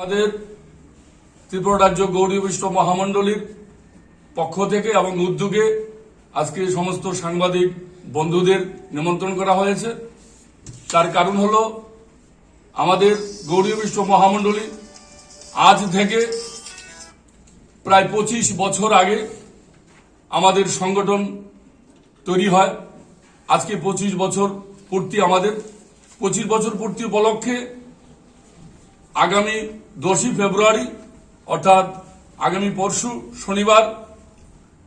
আমাদের ত্রিপুরা রাজ্য গৌরী বৈষ্ণব মহামণ্ডলীর পক্ষ থেকে এবং উদ্যোগে আজকে সমস্ত সাংবাদিক বন্ধুদের নিমন্ত্রণ করা হয়েছে। তার কারণ হল আমাদের গৌরী বৈষ্ণব মহামণ্ডলী আজ থেকে প্রায় পঁচিশ বছর আগে আমাদের সংগঠন তৈরি হয়। আজকে পঁচিশ বছর পূর্তি আমাদের। পঁচিশ বছর পূর্তি উপলক্ষে আগামী দশই ফেব্রুয়ারি, অর্থাৎ আগামী পরশু শনিবার,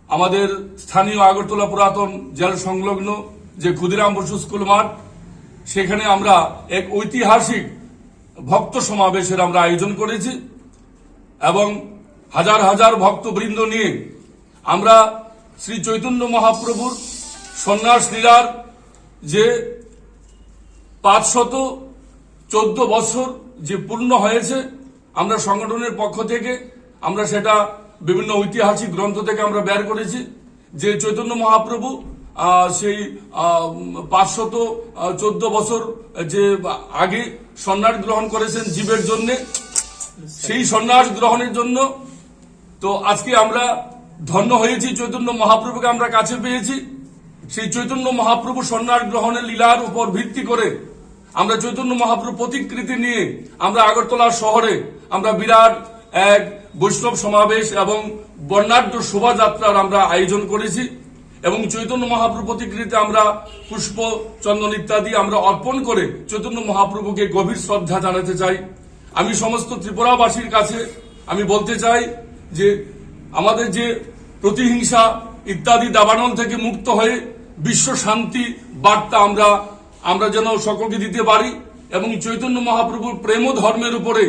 আমাদের স্থানীয় আগরতলা পুরাতন জেল সংলগ্ন যে ক্ষুদিরাম বসু স্কুল মাঠ, সেখানে আমরা এক ঐতিহাসিক ভক্ত সমাবেশের আমরা আয়োজন করেছি এবং হাজার হাজার ভক্তবৃন্দ নিয়ে আমরা শ্রী চৈতন্য মহাপ্রভুর সন্ন্যাস লীলার যে পাঁচশত চোদ্দ বছর যে পূর্ণ হয়েছে, আমরা সংগঠনের পক্ষ থেকে আমরা সেটা বিভিন্ন ঐতিহাসিক গ্রন্থ থেকে আমরা বের করেছি। যে চৈতন্য মহাপ্রভু সেই পাঁচশত চোদ্দ বছর, যে আগে সন্ন্যাস গ্রহণ করেছেন জীবের জন্য, সেই সন্ন্যাস গ্রহণের জন্য তো আজকে আমরা ধন্য হয়েছি, চৈতন্য মহাপ্রভুকে আমরা কাছে পেয়েছি। সেই চৈতন্য মহাপ্রভু সন্ন্যাস গ্রহণের লীলার উপর ভিত্তি করে আমরা চৈতন্য মহাপ্রভু প্রতিকৃতি নিয়ে আমরা আগরতলা শহরে আমরা বিরাট এক বৈষ্ণব সমাবেশ এবং বর্ণাঢ্য শোভাযাত্রার আমরা আয়োজন করেছি এবং চৈতন্য মহাপ্রভু প্রতিকৃতিতে আমরা পুষ্প, চন্দন ইত্যাদি আমরা অর্পণ করে চৈতন্য মহাপ্রভুকে গভীর শ্রদ্ধা জানাতে চাই। আমি সমস্ত ত্রিপুরাবাসীর কাছে আমি বলতে চাই যে আমাদের যে প্রতিহিংসা ইত্যাদি দাবানল থেকে মুক্ত হয়ে বিশ্ব শান্তি বার্তা আমরা আমরা যেন সকলকে দিতে পারি এবং চৈতন্য মহাপ্রভুর প্রেম ধর্মের উপরে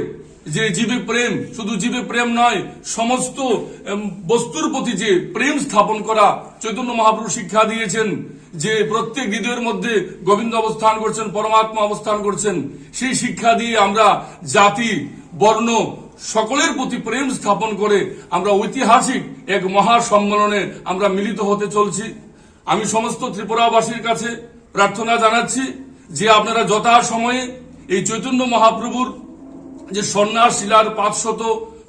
যে জীবে প্রেম, শুধু জীবে প্রেম নয়, সমস্ত বস্তুর প্রতি যে প্রেম স্থাপন করা চৈতন্য মহাপ্রভু শিক্ষা দিয়েছেন, যে প্রত্যেক হৃদয়ের মধ্যে গোবিন্দ অবস্থান করছেন, পরমাত্মা অবস্থান করছেন, সেই শিক্ষা দিয়ে আমরা জাতি, বর্ণ, সকলের প্রতি প্রেম স্থাপন করে আমরা ঐতিহাসিক এক মহা সম্মেলনে আমরা মিলিত হতে চলছি। আমি সমস্ত ত্রিপুরাবাসীর কাছে প্রার্থনা জানাচ্ছি যে আপনারা যথা সময়ে এই চৈতন্য মহাপ্রভুর যে সন্ন্যাস শিলার পাঁচশত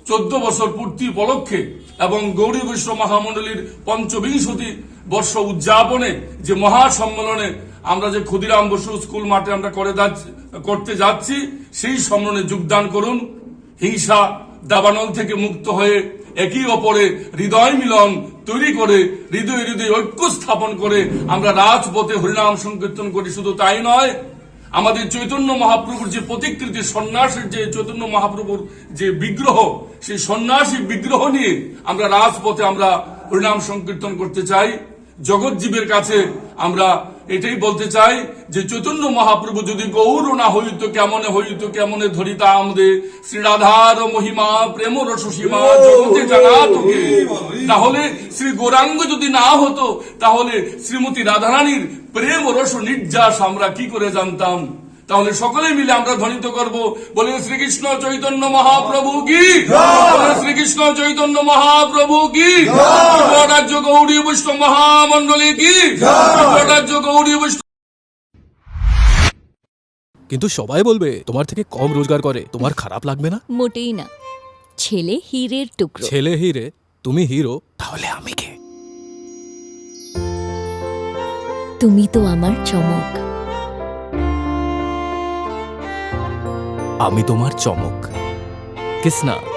চোদ্দ বছর পূর্তি উপলক্ষে এবং গৌরী বৈষ্ণব মহামণ্ডলীর পঞ্চবিংশতি বর্ষ উদযাপনে যে মহা সম্মেলনে আমরা যে ক্ষুদিরাম বসু স্কুল মাঠে আমরা করে করতে যাচ্ছি, সেই সম্মেলনে যোগদান করুন। হিংসা দাবানল থেকে মুক্ত হয়ে একই অপরে হৃদয় মিলন তৈরি করে, হৃদয় হৃদয় ঐক্য স্থাপন করে আমরা রাজপথে হরিনাম সংকীর্তন করি। শুধু তাই নয়, আমাদের চৈতন্য মহাপ্রভুর যে প্রতিকৃতি, সন্ন্যাসের যে চৈতন্য মহাপ্রভুর যে বিগ্রহ, সেই সন্ন্যাসী বিগ্রহ নিয়ে আমরা রাজপথে আমরা হরিনাম সংকীর্তন করতে চাই। জগৎজীবের কাছে আমরা এটাই বলতে চাই যে চৈতন্য মহাপ্রভু যদি গৌর না হইত কেমনে হইত কেমনে ধরিতা আমদে শ্রীরাধার মহিমা প্রেম রসসীমা জগতে জানা তোকে। তাহলে শ্রী গৌরাঙ্গ যদি না হতো তাহলে শ্রীমতী রাধারানীর প্রেম রস নির্যাস আমরা কি করে জানতাম? তাহলে সকলে মিলে আমরা ধ্বনিত করব। বলে শ্রীকৃষ্ণ চৈতন্য মহাপ্রভু কি? শ্রীকৃষ্ণ চৈতন্য মহাপ্রভু কি? রাজ্য গৌরী বৈষ্ণব মহামণ্ডলী কি? রাজ্য গৌরী বৈষ্ণব কিন্তু সবাই বলবে তোমার থেকে কম রোজগার করে তোমার খারাপ লাগবে না? মোটেই না। ছেলে হীরের টুকরো। ছেলে হিরে তুমি হিরো তাহলে আমি কে? তুমি তো আমার চমক। আমি তোমার চমক। কিসনা